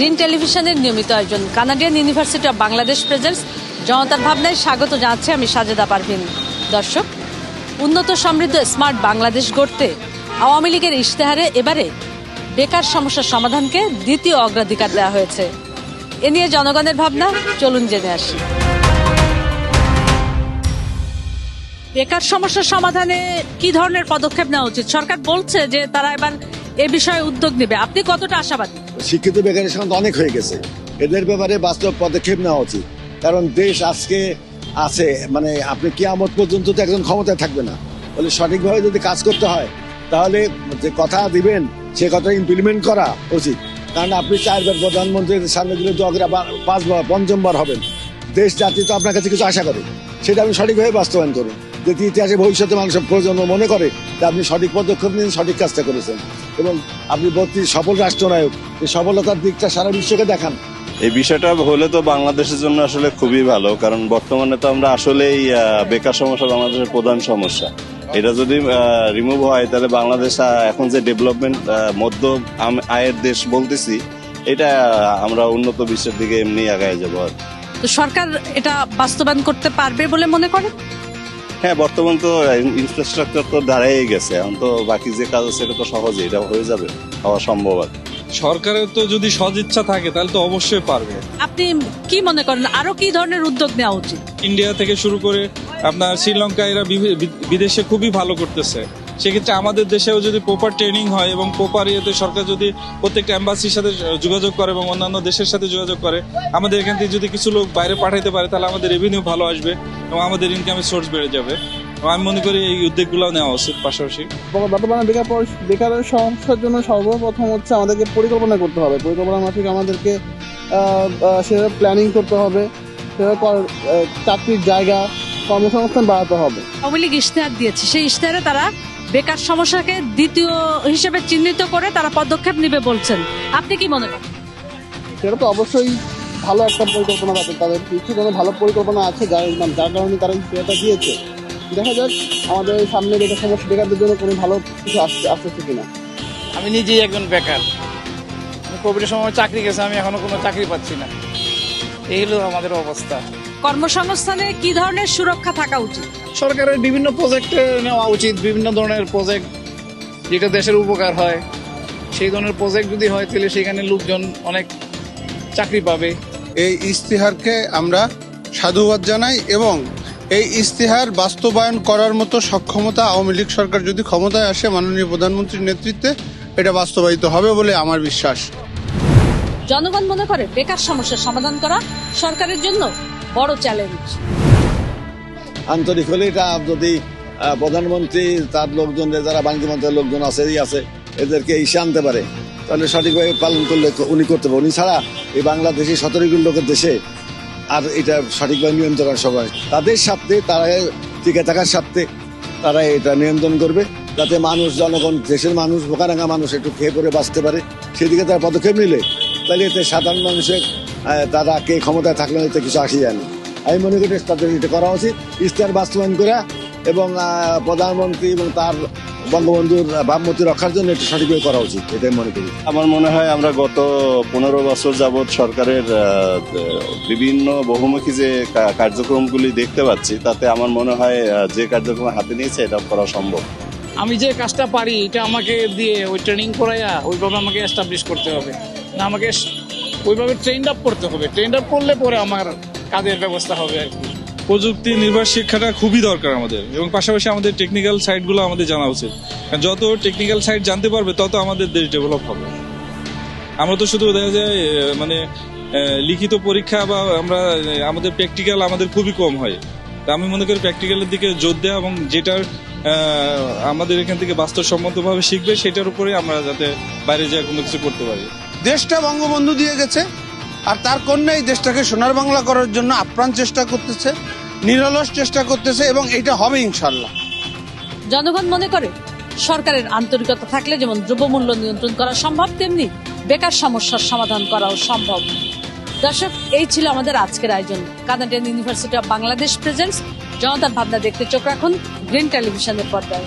Green টেলিভিশনের নিয়মিত আয়োজন। Canadian University of Bangladesh presents, জনতার ভাবনায় স্বাগত জানাচ্ছি আমি সাজেদা পারভিন। দর্শক, উন্নত সমৃদ্ধ স্মার্ট বাংলাদেশ গড়তে আওয়ামী লীগের ইশতেহারে এবারে বেকার সমস্যার সমাধানকে দ্বিতীয় অগ্রাধিকার দেওয়া হয়েছে। এ নিয়ে জনগণের ভাবনা, চলুন জেনে আসি। বেকার সমস্যার সমাধানে কি ধরনের পদক্ষেপ নেওয়া উচিত? সরকার বলছে যে তারা এবার এ বিষয়ে উদ্যোগ নেবে। আপনি কতটা আশাবাদী? শিক্ষিত বেকারের সংখ্যা অনেক হয়ে গেছে। এদের ব্যাপারে বাস্তব পদক্ষেপ নেওয়া উচিত। কারণ দেশ আজকে আছে মানে আপনি কিয়ামত পর্যন্ত তো একজন ক্ষমতায় থাকবে না। বলে সঠিকভাবে যদি কাজ করতে হয়, তাহলে যে কথা দিবেন, সে কথা ইমপ্লিমেন্ট করা উচিত। কারণ আপনি চারবার প্রধানমন্ত্রীর সামনে দিলে অগ্রা পাঁচবার, পঞ্চমবার হবেন। দেশ, জাতি তো আপনার কাছে কিছু আশা করে। সেটা আপনি সঠিকভাবে বাস্তবায়ন করুন। যদি ইতিহাসে ভবিষ্যতে মানুষের প্রজন্ম মনে করে, যে আপনি সঠিক পদক্ষেপ নিয়ে সঠিক কাজটা করেছেন। এবং আপনি বলছি সফল রাষ্ট্রনায়ক এই সফলতার দিকটা সারা বিশ্বকে দেখান। এই বিষয়টা হলে তো বাংলাদেশের জন্য আসলে খুবই ভালো কারণ বর্তমানে তো আমরা আসলেই বেকার সমস্যা বাংলাদেশের প্রধান সমস্যা। এটা যদি রিমুভ হয় তাহলে বাংলাদেশ এখন যে ডেভেলপমেন্ট মধ্য আয়ের দেশ বলতেছি এটা আমরা উন্নত বিশ্বের দিকে এমনি আগায় যাব আর তো সরকার এটা বাস্তবায়ন করতে পারবে বলে মনে করেন? হ্যাঁ বর্তমান তো ইনফ্রাস্ট্রাকচার তো দাঁড়াই গেছে। এখন তো বাকি যে কাজ আছে এটা তো সহজে এটা হয়ে যাবে হওয়া সম্ভব আর সরকারের তো যদি সদিচ্ছা থাকে তাহলে তো অবশ্যই পারবে। আপনি কি মনে করেন আরও কি ধরনের উদ্যোগ নেওয়া উচিত? ইন্ডিয়া থেকে শুরু করে আপনার শ্রীলঙ্কা এরা বিদেশে খুবই ভালো করতেছে। সেক্ষেত্রে আমাদের দেশেও যদি প্রপার ট্রেনিং হয় এবং প্রপার ইয়েতে সরকার যদি প্রত্যেকটা এম্বাসির সাথে যোগাযোগ করে এবং অন্যান্য দেশের সাথে যোগাযোগ করে আমাদের এখান থেকে যদি কিছু লোক বাইরে পাঠাইতে পারে তাহলে আমাদের রেভিনিউ ভালো আসবে এবং আমাদের ইনকামের সোর্স বেড়ে যাবে। আমি মনে করি এই উদ্যোগগুলো নেওয়া উচিত পাশাপাশি। বর্তমানে বেকার বেকারের সমস্যার জন্য সর্বপ্রথম হচ্ছে আমাদেরকে পরিকল্পনা করতে হবে। পরিকল্পনা মাফিক আমাদেরকে সেভাবে প্ল্যানিং করতে হবে সেভাবে চাকরির জায়গা কর্মসংস্থান বাড়াতে হবে। আওয়ামী লীগ ইশতেহার দিয়েছে। সেই ইশতেহারে তারা বেকার সমস্যাকে দ্বিতীয় হিসেবে চিহ্নিত করে তারা পদক্ষেপ নেবে বলছেন। আপনি কি মনে করেন? সেটা তো অবশ্যই ভালো একটা পরিকল্পনা তাদের তাদের কিছু যেন ভালো পরিকল্পনা আছে যার যার কারণে তারা এই সেটা দিয়েছে। দেখা যাক আমাদের সামনে বেকার সমস্যা বেকারদের জন্য কোনো ভালো কিছু আসছে আসতেছে কিনা। আমি নিজেই একজন বেকার। কোভিডের সময় চাকরি গেছে আমি এখনও কোনো চাকরি পাচ্ছি না। এই হলো আমাদের অবস্থা। কর্মসংস্থানে কি ধরনের সুরক্ষা থাকা উচিত? সরকারের বিভিন্ন প্রজেক্ট নেওয়া উচিত বিভিন্ন ধরনের প্রজেক্ট যেটা দেশের উপকার হয়। সেই ধরনের প্রজেক্ট যদি হয় তাহলে সেখানে লোকজন অনেক চাকরি পাবে। এই ইস্তিহারকে আমরা সাধুবাদ জানাই এবং এই ইস্তিহার বাস্তবায়ন করার মতো সক্ষমতা আওয়ামী লীগ সরকার যদি ক্ষমতায় আসে মাননীয় প্রধানমন্ত্রীর নেতৃত্বে এটা বাস্তবায়িত হবে বলে আমার বিশ্বাস। জনগণ মনে করে বেকার সমস্যার সমাধান করা সরকারের জন্য বড় চ্যালেঞ্জ আন্তরিক হলে এটা যদি প্রধানমন্ত্রী, তার লোকজন যারা বাণিজ্য মন্ত্রীর লোকজন আছে আছে, এদেরকে ইসে আনতে পারে, তাহলে সঠিকভাবে পালন করলে উনি করতে পারে উনি ছাড়া এই বাংলাদেশে সতেরো কোটি লোকের দেশে আর এটা সঠিকভাবে নিয়ন্ত্রণ করা সবাই তাদের স্বার্থে, তারা টিকে থাকার স্বার্থে তারা এটা নিয়ন্ত্রণ করবে, যাতে মানুষ, জনগণ, দেশের মানুষ, বোকারাঙ্গা মানুষ একটু খেয়ে পরে বাঁচতে পারে। সেদিকে তারা পদক্ষেপ নিলে, তাহলে এতে সাধারণ মানুষের তারা কে ক্ষমতায় থাকলে এতে কিছু আসি জানে আমি মনে করি তাদের এটা করা উচিত। ইস্তার বাস্তবায়ন করা এবং প্রধানমন্ত্রী এবং তার বঙ্গবন্ধুর ভাবমূর্তি রক্ষার জন্য এটা সঠিকভাবে করা উচিত এটাই মনে করি। আমার মনে হয় আমরা গত পনেরো বছর যাবৎ সরকারের বিভিন্ন বহুমুখী যে কা- কার্যক্রমগুলি দেখতে পাচ্ছি তাতে আমার মনে হয় যে কার্যক্রম হাতে নিয়েছে এটা করা সম্ভব। আমি যে কাজটা পারি এটা আমাকে দিয়ে ওই ট্রেনিং করাইয়া ওইভাবে আমাকে এস্টাবলিশ করতে হবে। না আমাকে ওইভাবে ট্রেন্ড আপ করতে হবে। ট্রেন্ড আপ করলে পরে আমার কাজের ব্যবস্থা হবে আর কি। প্রযুক্তি, নির্ভর শিক্ষাটা খুবই দরকার আমাদের এবং পাশাপাশি আমাদের টেকনিক্যাল সাইটগুলো আমাদের জানা উচিত। কারণ যত টেকনিক্যাল সাইট জানতে পারবে, তত আমাদের দেশ ডেভেলপ হবে। আমরা তো শুধু দেখা যায় মানে লিখিত পরীক্ষা বা আমরা আমাদের প্র্যাকটিক্যাল আমাদের খুবই কম হয়। তা আমি মনে করি প্র্যাকটিক্যালের দিকে জোর দেওয়া এবং যেটার আমাদের এখান থেকে বাস্তবসম্মতভাবে শিখবে, সেটার উপরে আমরা যাতে বাইরে যা কোনো কিছু করতে পারি। দেশটা বঙ্গবন্ধু দিয়ে গেছে, আর তার কন্যা এই দেশটাকে সোনার বাংলা করার জন্য আপ্রাণ চেষ্টা করতেছে, নিরলস চেষ্টা করতেছে, এবং এটা হবে ইনশাল্লাহ জনগণ মনে করে, সরকারের আন্তরিকতা থাকলে যেমন দ্রব্যমূল্য নিয়ন্ত্রণ করা সম্ভব, তেমনি বেকার সমস্যার সমাধান করাও সম্ভব। দর্শক, এই ছিল আমাদের আজকের আয়োজন। Canadian University of Bangladesh presents জনতার ভাবনা দেখতে চোখ রাখুন গ্রিন টেলিভিশনের পর্দায়।